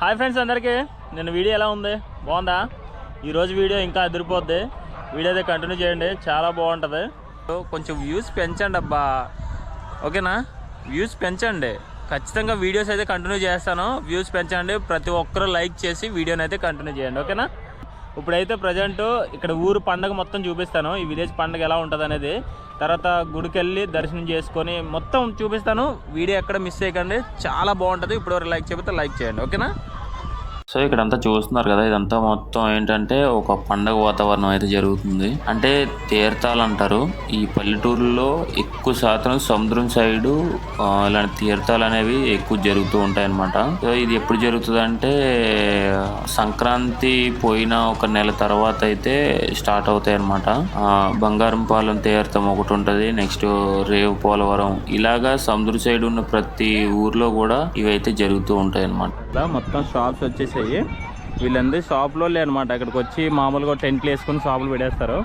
Hi friends అందరికీ. నేను video ఎలా ఉంది? బాగుందా? ఈరోజు వీడియో ఇంకా అదిరిపోద్ది. వీడియో అయితే కంటిన్యూ చేయండి. చాలా బాగుంటుంది. కొంచెం వ్యూస్ పెంచండి అబ్బా. ఓకేనా? వ్యూస్ పెంచండి. ఖచ్చితంగా వీడియోస్ అయితే కంటిన్యూ చేస్తాను. వ్యూస్ పెంచండి. ప్రతి ఒక్కరూ లైక్ చేసి వీడియోని అయితే కంటిన్యూ చేయండి. ఓకేనా? ఇప్పుడైతే ప్రజెంట్ ఇక్కడ ఊరు పండగ మొత్తం చూపిస్తాను. ఈ విలేజ్ పండగ ఎలా ఉంటుంది అనేది. తర్వాత గుడికి వెళ్ళి దర్శనం చేసుకొని మొత్తం చూపిస్తాను. వీడియో ఎక్కడ మిస్ చేయకండి. చాలా బాగుంటుంది. ఇప్పుడు లైక్ చెబితే లైక్ చేయండి. ఓకేనా? సో ఇక్కడంతా చూస్తున్నారు కదా ఇదంతా మొత్తం ఏంటంటే ఒక పండగ వాతావరణం అయితే జరుగుతుంది. అంటే తీర్థాలు అంటారు ఈ పల్లెటూరులో ఎక్కువ శాతం సముద్రం సైడు ఇలాంటి తీర్థాలు అనేవి ఎక్కువ జరుగుతూ ఉంటాయి అనమాట సో ఇది ఎప్పుడు జరుగుతుంది అంటే సంక్రాంతి పోయిన ఒక నెల తర్వాత అయితే స్టార్ట్ అవుతాయి అనమాట బంగారంపాలెం తీర్థం ఒకటి ఉంటుంది నెక్స్ట్ రేవు పోలవరం. ఇలాగా సముద్ర సైడ్ ఉన్న ప్రతి ఊర్లో కూడా ఇవైతే జరుగుతూ ఉంటాయి అనమాట మొత్తం షాప్స్ వచ్చాయి వీళ్ళందరూ షాప్లో లేనమాట ఇక్కడికి వచ్చి మామూలుగా టెంట్లు వేసుకొని షాపులు పెట్టేస్తారు.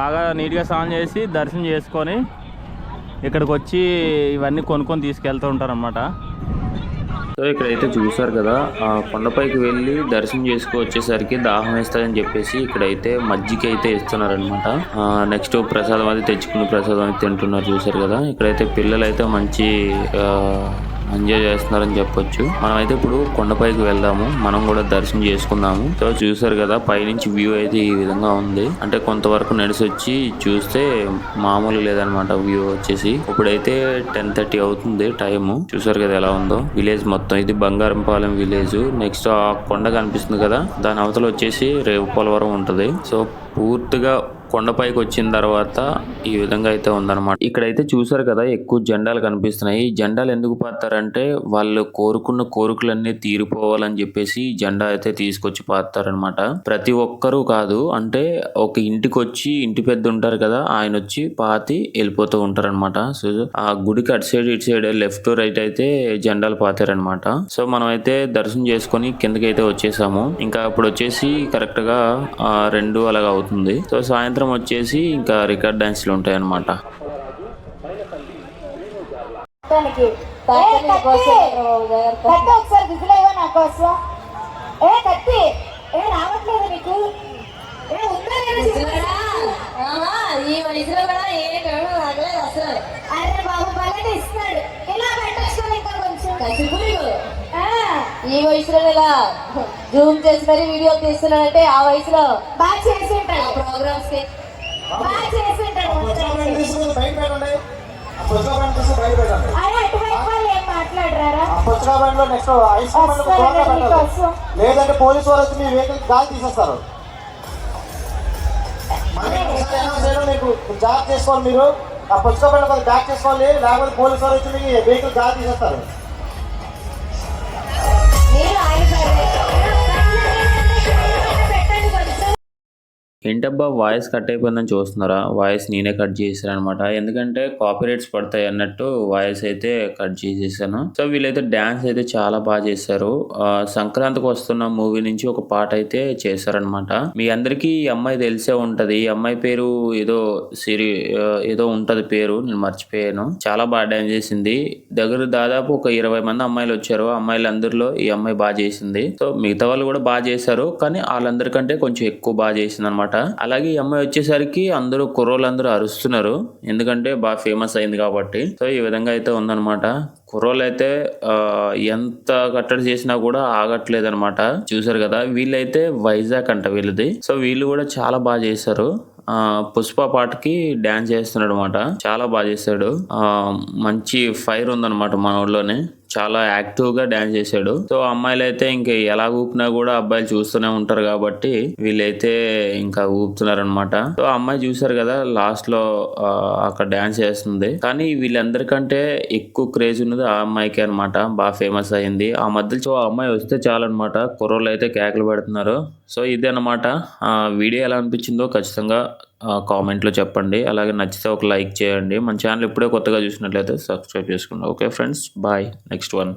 బాగా నీట్గా స్నానం చేసి దర్శనం చేసుకొని ఇక్కడికి వచ్చి ఇవన్నీ కొనుక్కొని తీసుకెళ్తూ ఉంటారన్నమాట. సో ఇక్కడైతే చూసారు కదా ఆ కొండపైకి వెళ్ళి దర్శనం చేసుకు వచ్చేసరికి దాహం వేస్తుందని చెప్పేసి ఇక్కడైతే మజ్జిగ అయితే ఇస్తున్నారనమాట నెక్స్ట్ ప్రసాదం అది తెచ్చుకుని ప్రసాదం అయితే తింటున్నారు చూసారు కదా. ఇక్కడైతే పిల్లలు అయితే మంచి ఎంజాయ్ చేస్తున్నారని చెప్పొచ్చు. మనమైతే ఇప్పుడు కొండపైకి వెళ్దాము. మనం కూడా దర్శనం చేసుకుందాము. సో చూసారు కదా పైనుంచి వ్యూ అయితే ఈ విధంగా ఉంది. అంటే కొంతవరకు నడిచి వచ్చి చూస్తే మామూలు లేదనమాట వ్యూ వచ్చేసి. ఇప్పుడైతే టెన్ థర్టీ అవుతుంది టైము. చూసారు కదా ఎలా ఉందో. విలేజ్ మొత్తం. ఇది బంగారంపాలెం విలేజ్. నెక్స్ట్ ఆ కొండ కనిపిస్తుంది కదా. దాని అవతల వచ్చేసి రేవు పోలవరం ఉంటుంది. సో పూర్తిగా కొండపైకి వచ్చిన తర్వాత ఈ విధంగా అయితే ఉందన్నమాట. ఇక్కడైతే చూసారు కదా ఎక్కువ జెండాలు కనిపిస్తున్నాయి. జెండాలు ఎందుకు పాతారంటే వాళ్ళు కోరుకున్న కోరికలన్నీ తీరిపోవాలని చెప్పేసి జెండా అయితే తీసుకొచ్చి పాతారనమాట ప్రతి ఒక్కరూ కాదు అంటే ఒక ఇంటికి వచ్చి ఇంటి పెద్ద ఉంటారు కదా ఆయన వచ్చి పాతి వెళ్ళిపోతూ ఉంటారనమాట సో ఆ గుడికి అటు సైడ్ ఇటు సైడ్ లెఫ్ట్ రైట్ అయితే జెండాలు పాతారనమాట సో మనం అయితే దర్శనం చేసుకొని కిందకి అయితే వచ్చేసాము. ఇంకా అప్పుడు వచ్చేసి కరెక్ట్గా రెండు అలాగా అవుతుంది సో సాయంత్రం వచ్చేసి ఇంకా రికార్డ్ డాన్స్లు ఉంటాయి? ఆహా, ఈ వయసులో ఇలా జూమ్ చేసి మరీ వీడియో తీస్తున్నాడంటే ఆ వయసులో బాగా చేసి ఉంటాడు. ప్రోగ్రామ్స్కి. బాగా చేసి ఉంటాడు. లేదంటే పోలీసు వాళ్ళు వచ్చి మీ వెహికల్ గాలి తీసేస్తారు. మీకు? జాబ్ చేసుకోవాలి మీరు. ఆ కొంచెం బ్యాక్ చేసుకోవాలి. లేకపోతే పోలీసు వాళ్ళు వచ్చి మీ వెహికల్ గాలి తీసేస్తారు. ఏంటబ్బా వాయిస్ కట్ అయిపోయిందని చూస్తున్నారా? వాయిస్ నేనే కట్ చేశాను అనమాట ఎందుకంటే కాపీరైట్స్ పడతాయి అన్నట్టు వాయిస్ అయితే కట్ చేసేసాను. సో వీళ్ళైతే డ్యాన్స్ అయితే చాలా బాగా చేశారు. సంక్రాంతికి వస్తున్న మూవీ నుంచి ఒక పాట అయితే చేశారనమాట మీ అందరికీ ఈ అమ్మాయి తెలిసే ఉంటది. ఈ అమ్మాయి పేరు ఏదో సిరి ఏదో ఉంటది పేరు నేను మర్చిపోయాను. చాలా బాగా డ్యాన్స్ చేసింది. దగ్గర దాదాపు ఒక ఇరవై మంది అమ్మాయిలు వచ్చారు. ఆ అమ్మాయిలందరిలో ఈ అమ్మాయి బాగా చేసింది. సో మిగతా వాళ్ళు కూడా బాగా చేశారు. కానీ వాళ్ళందరికంటే కొంచెం ఎక్కువ బాగా చేసింది అనమాట అలాగే ఈ అమ్మాయి వచ్చేసరికి అందరూ కుర్రోళ్ళందరూ అరుస్తున్నారు. ఎందుకంటే బాగా ఫేమస్ అయింది కాబట్టి. సో ఈ విధంగా అయితే ఉందన్నమాట. కుర్రోళ్ళు అయితే ఎంత కట్టడి చేసినా కూడా ఆగట్లేదు అనమాట చూసారు కదా వీళ్ళైతే వైజాగ్ అంట వీళ్ళది. సో వీళ్ళు కూడా చాలా బాగా చేశారు. పుష్ప పాటకి డాన్స్ చేస్తున్నాడు అనమాట చాలా బాగా చేశాడు. మంచి ఫైర్ ఉందన్నమాట మన ఊళ్ళోనే చాలా యాక్టివ్గా డ్యాన్స్ డాన్స్ చేశాడు. సో అమ్మాయిలు అయితే ఇంకా ఎలా ఊపినా కూడా అబ్బాయిలు చూస్తూనే ఉంటారు కాబట్టి వీళ్ళైతే ఇంకా ఊపుతున్నారు అనమాట సో అమ్మాయి చూసారు కదా లాస్ట్లో అక్కడ డాన్స్ చేస్తుంది. కానీ వీళ్ళందరికంటే ఎక్కువ క్రేజ్ ఉన్నది ఆ అమ్మాయికే అనమాట బాగా ఫేమస్ అయింది. ఆ మధ్యలో సో ఆ అమ్మాయి వస్తే చాలన్నమాట. కుర్రోళ్ళు అయితే కేకలు పెడుతున్నారు. సో ఇదే అనమాట వీడియో ఎలా అనిపించిందో ఖచ్చితంగా కామెంట్లో చెప్పండి. అలాగే నచ్చితే ఒక లైక్ చేయండి. మన ఛానల్ ఇప్పుడే కొత్తగా చూసినట్లయితే సబ్స్క్రైబ్ చేసుకోండి okay friends bye. Next one.